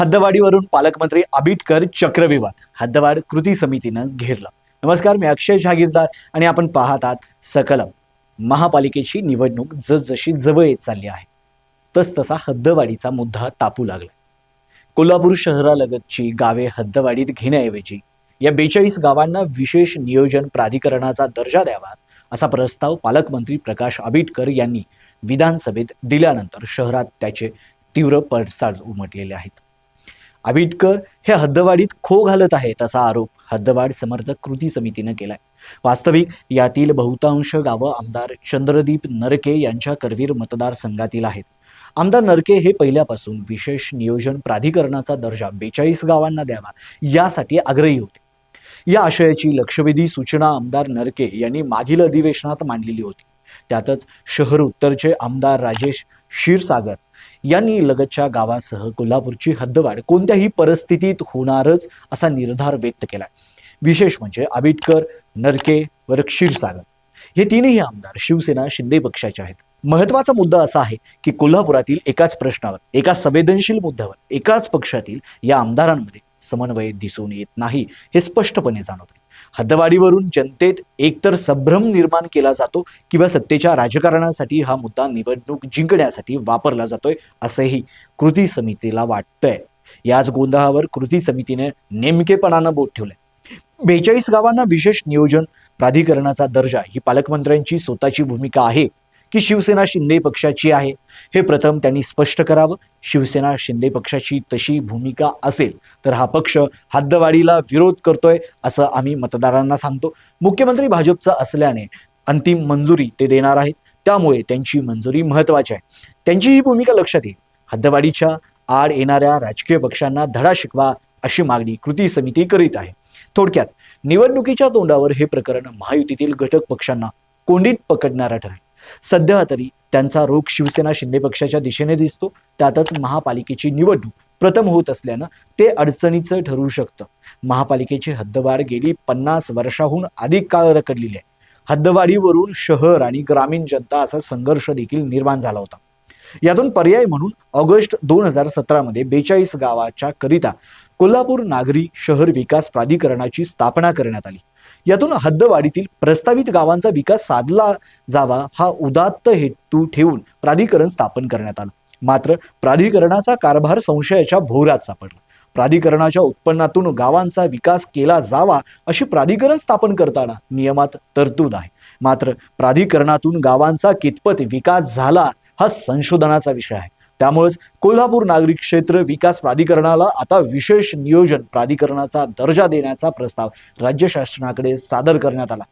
हद्दवाडीवरून पालकमंत्री आबिटकर चक्रविवाद. हद्दवाड कृती समितीनं घेरलं. नमस्कार मी अक्षय जहागीरदार आणि आपण पाहत सकलम. महापालिकेची निवडणूक जसजशी जवळ येत चालली आहे तस तसा हद्दवाडीचा मुद्दा तापू लागला. कोल्हापूर शहरालगतची गावे हद्दवाडीत घेण्याऐवजी या बेचाळीस गावांना विशेष नियोजन प्राधिकरणाचा दर्जा द्यावा असा प्रस्ताव पालकमंत्री प्रकाश आबिटकर यांनी विधानसभेत दिल्यानंतर शहरात त्याचे तीव्र पडसाद उमटलेले आहेत. आबिटकर हे हद्दवाडीत खो घालत आहेत असा आरोप हद्दवाड समर्थक कृती समितीनं केलाय. वास्तविक यातील बहुतांश गावं आमदार चंद्रदीप नरके यांच्या करवीर मतदारसंघातील आहेत. आमदार नरके हे पहिल्यापासून विशेष नियोजन प्राधिकरणाचा दर्जा बेचाळीस गावांना द्यावा यासाठी आग्रही होते. या आशयाची लक्षवेधी सूचना आमदार नरके यांनी मागील अधिवेशनात मांडलेली होती. त्यातच शहर उत्तरचे आमदार राजेश क्षीरसागर यांनी लगतच्या गावासह कोल्हापूरची हद्दवाढ कोणत्याही परिस्थितीत होणारच असा निर्धार व्यक्त केला विशेष म्हणजे आबिटकर नरके व क्षीरसागर हे तीनही आमदार शिवसेना शिंदे पक्षाचे आहेत. महत्त्वाचा मुद्दा असा आहे की कोल्हापुरातील एकाच प्रश्नावर एका संवेदनशील मुद्द्यावर एकाच पक्षातील या आमदारांमध्ये समन्वय दिसून येत नाही हे स्पष्टपणे जाणवते हद्दवाढीवरून जनतेत एकतर संभ्रम निर्माण केला जातो किंवा सत्तेच्या राजकारणासाठी हा मुद्दा निवडणूक जिंकण्यासाठी वापरला जातोय असंही कृती समितीला वाटतंय. याच गोंधळावर कृती समितीने नेमकेपणानं बोट ठेवलंय. बेचाळीस गावांना विशेष नियोजन प्राधिकरणाचा दर्जा ही पालकमंत्र्यांची स्वतःची भूमिका आहे. की शिवसेना शिंदे पक्षाची आहे. हे प्रथम त्यांनी स्पष्ट करावं. शिवसेना शिंदे पक्षाची तशी भूमिका असेल तर हा पक्ष हद्दवाढीला विरोध करतोय असं आम्ही मतदारांना सांगतो. मुख्यमंत्री भाजपचा असल्याने अंतिम मंजुरी ते देणार आहेत. त्यामुळे त्यांची मंजुरी महत्वाची आहे. त्यांची ही भूमिका लक्षात येईल. हद्दवाढीच्या आड येणाऱ्या राजकीय पक्षांना धडा शिकवा अशी मागणी कृती समिती करीत आहे. थोडक्यात निवडणुकीच्या तोंडावर हे प्रकरण महायुतीतील घटक पक्षांना कोंडीत पकडणारा ठरेल. सध्या तरी त्यांचा रोग शिवसेना शिंदे पक्षाच्या दिशेने दिसतो. त्यातच महापालिकेची निवडणूक प्रथम होत असल्यानं ते अडचणीचं ठरू शकतं. महापालिकेची हद्दवाढ गेली पन्नास वर्षाहून अधिक काळ रखडलेली आहे. हद्दवाढीवरून शहर आणि ग्रामीण जनता असा संघर्ष देखील निर्माण झाला होता. यातून पर्याय म्हणून ऑगस्ट दोन हजार सतरामध्ये बेचाळीस गावाच्या करिता कोल्हापूर नागरी शहर विकास प्राधिकरणाची स्थापना करण्यात आली. यातून हद्दवाढीतील प्रस्तावित गावांचा विकास साधला जावा हा उदात्त हेतू ठेवून प्राधिकरण स्थापन करण्यात आलं. मात्र प्राधिकरणाचा कारभार संशयाच्या भोवऱ्यात सापडला. प्राधिकरणाच्या उत्पन्नातून गावांचा विकास केला जावा अशी प्राधिकरण स्थापन करताना नियमात तरतूद आहे. मात्र प्राधिकरणातून गावांचा कितपत विकास झाला हा संशोधनाचा विषय आहे. त्यामुळेच कोल्हापूर नागरिक क्षेत्र विकास प्राधिकरणाला आता विशेष नियोजन प्राधिकरणाचा दर्जा देण्याचा प्रस्ताव राज्य शासनाकडे सादर करण्यात आला.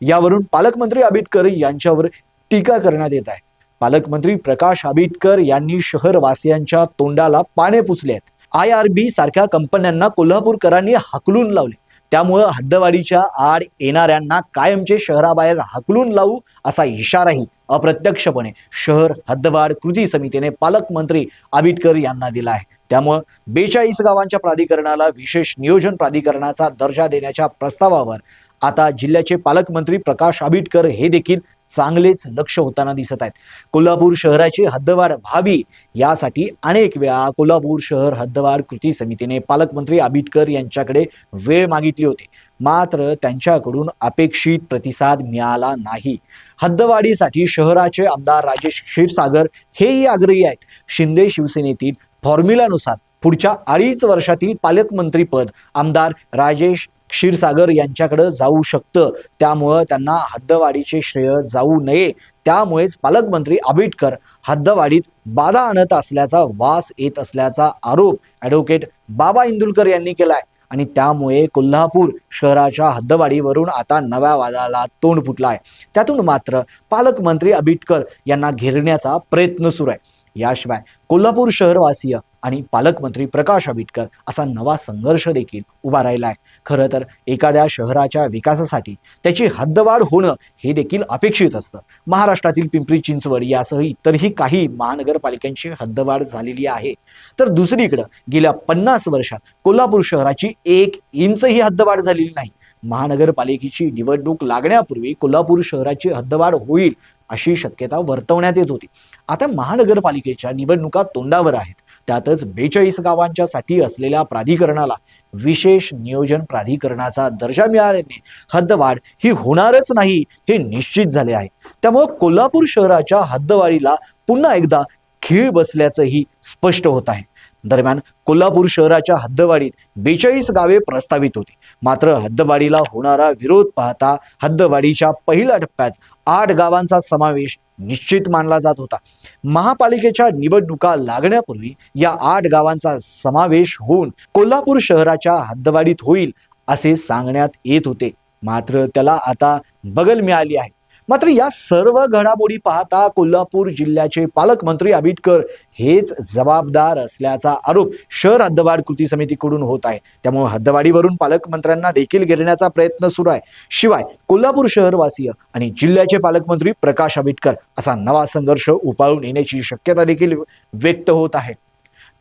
यावरून पालकमंत्री आबिटकर यांच्यावर टीका करण्यात येत आहे. पालकमंत्री प्रकाश आबिटकर यांनी शहरवासियांच्या तोंडाला पाने पुसले आहेत. आय आर बी सारख्या कंपन्यांना कोल्हापूरकरांनी हाकलून लावले. त्यामुळं हद्दवाढीच्या आड येणाऱ्यांना कायमचे शहराबाहेर हाकलून लावू असा इशाराही अप्रत्यक्षपणे शहर हद्दवाढ कृती समितीने पालकमंत्री आबिटकर यांना दिला आहे. त्यामुळं बेचाळीस गावांच्या प्राधिकरणाला विशेष नियोजन प्राधिकरणाचा दर्जा देण्याच्या प्रस्तावावर आता जिल्ह्याचे पालकमंत्री प्रकाश आबिटकर हे देखील चांगलेच लक्ष होताना दिसत आहेत. कोल्हापूर शहराची हद्दवाढ व्हावी यासाठी अनेक वेळा कोल्हापूर शहर हद्दवाढ कृती समितीने पालकमंत्री आबिटकर यांच्याकडे वेळ मागितली होती. मात्र त्यांच्याकडून अपेक्षित प्रतिसाद मिळाला नाही. हद्दवाढीसाठी शहराचे आमदार राजेश क्षीरसागर हेही आग्रही आहेत. शिंदे शिवसेनेतील फॉर्म्युलानुसार पुढच्या अडीच वर्षातील पालकमंत्रीपद आमदार राजेश क्षीरसागर यांच्याकडे जाऊ शकतं. त्यामुळं त्यांना हद्दवाढीचे श्रेय जाऊ नये. त्यामुळेच पालकमंत्री आबिटकर हद्दवाढीत बाधा आणत असल्याचा वास येत असल्याचा आरोप ॲडव्होकेट बाबा इंदुलकर यांनी केलाय. आणि त्यामुळे कोल्हापूर शहराच्या हद्दवाढीवरून आता नव्या वादाला तोंड फुटलाय. त्यातून मात्र पालकमंत्री आबिटकर यांना घेरण्याचा प्रयत्न सुरू आहे. याशिवाय कोल्हापूर शहरवासीय आणि पालकमंत्री प्रकाश आंबेडकर असा नवा संघर्ष देखील उभा राहिला आहे खरं तर एखाद्या शहराच्या विकासासाठी त्याची हद्दवाढ होणं हे देखील अपेक्षित असतं. महाराष्ट्रातील पिंपरी चिंचवड यासह इतरही काही महानगरपालिकांची हद्दवाढ झालेली आहे. तर दुसरीकडं गेल्या पन्नास वर्षात कोल्हापूर शहराची एक इंचही हद्दवाढ झालेली नाही. महानगरपालिकेची निवडणूक लागण्यापूर्वी कोल्हापूर शहराची हद्दवाढ होईल अशी शक्यता वर्तवण्यात येत होती. आता महानगरपालिकेच्या निवडणुका तोंडावर आहेत. त्यातच बेचाळीस गावांच्या साठी असलेल्या प्राधिकरणाला विशेष नियोजन प्राधिकरणाचा दर्जा मिळाल्याने हद्दवाढ ही होणारच नाही हे निश्चित झाले आहे. त्यामुळे कोल्हापूर शहराच्या हद्दवाढीला पुन्हा एकदा खीळ बसल्याचंही स्पष्ट होत आहे. दरम्यान कोल्हापूर शहराच्या हद्दवाडीत बेचाळीस गावे प्रस्तावित होती. मात्र हद्दवाडीला होणारा विरोध पाहता हद्दवाडीच्या पहिल्या टप्प्यात आठ गावांचा समावेश निश्चित मानला जात होता. महापालिकेच्या निवडणुका लागण्यापूर्वी या आठ गावांचा समावेश होऊन कोल्हापूर शहराच्या हद्दवाडीत होईल असे सांगण्यात येत होते. मात्र त्याला आता बगल मिळाली आहे. मात्र या सर्व घडामोडी पाहता कोल्हापूर जिल्ह्याचे पालकमंत्री आबिटकर हेच जबाबदार असल्याचा आरोप शहर हद्दवाढ कृती समितीकडून होत आहे. त्यामुळे हद्दवाढीवरून पालकमंत्र्यांना देखील घेरण्याचा प्रयत्न सुरू आहे. शिवाय कोल्हापूर शहरवासीय आणि जिल्ह्याचे पालकमंत्री प्रकाश आबिटकर असा नवा संघर्ष उपाळून येण्याची शक्यता देखील व्यक्त होत आहे.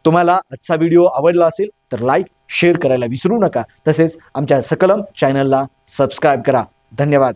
तुम्हाला आजचा व्हिडिओ आवडला असेल तर लाईक शेअर करायला विसरू नका. तसेच आमच्या सकलम चॅनलला सबस्क्राईब करा. धन्यवाद.